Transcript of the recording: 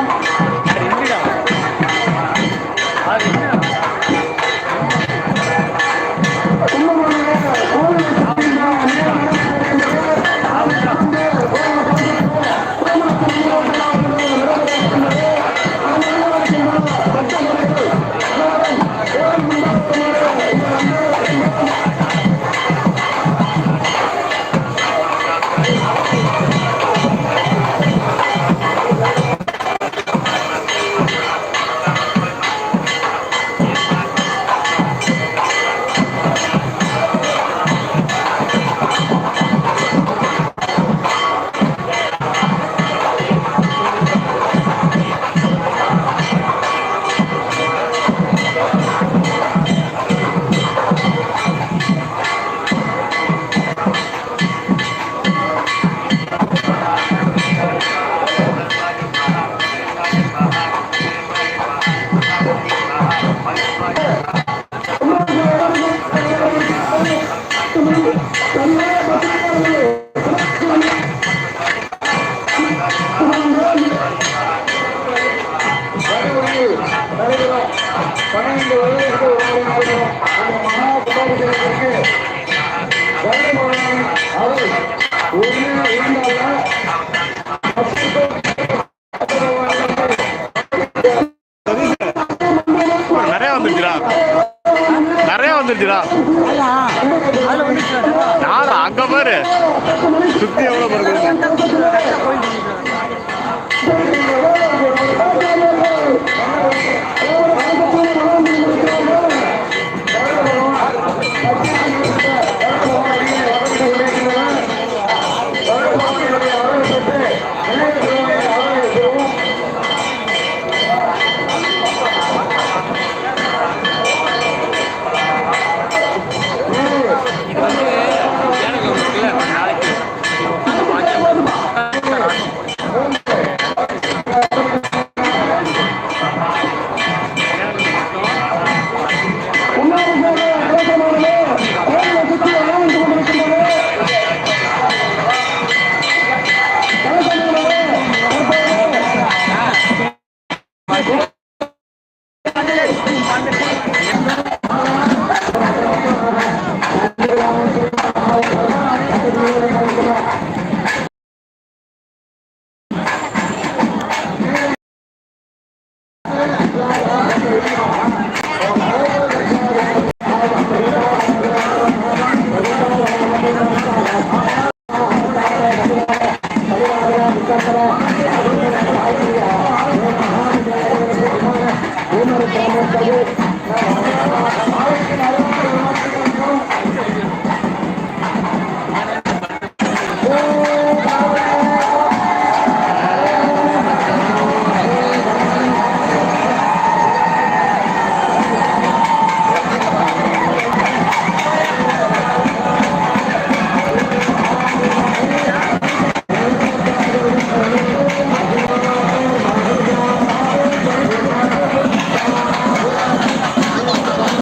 Come on. பன்னெண்டு வயதுக்கு ஒரு அந்த மகா வந்துருச்சுடா. யார் அங்க பாரு. சுத்தி எவ்வளவு பாருங்க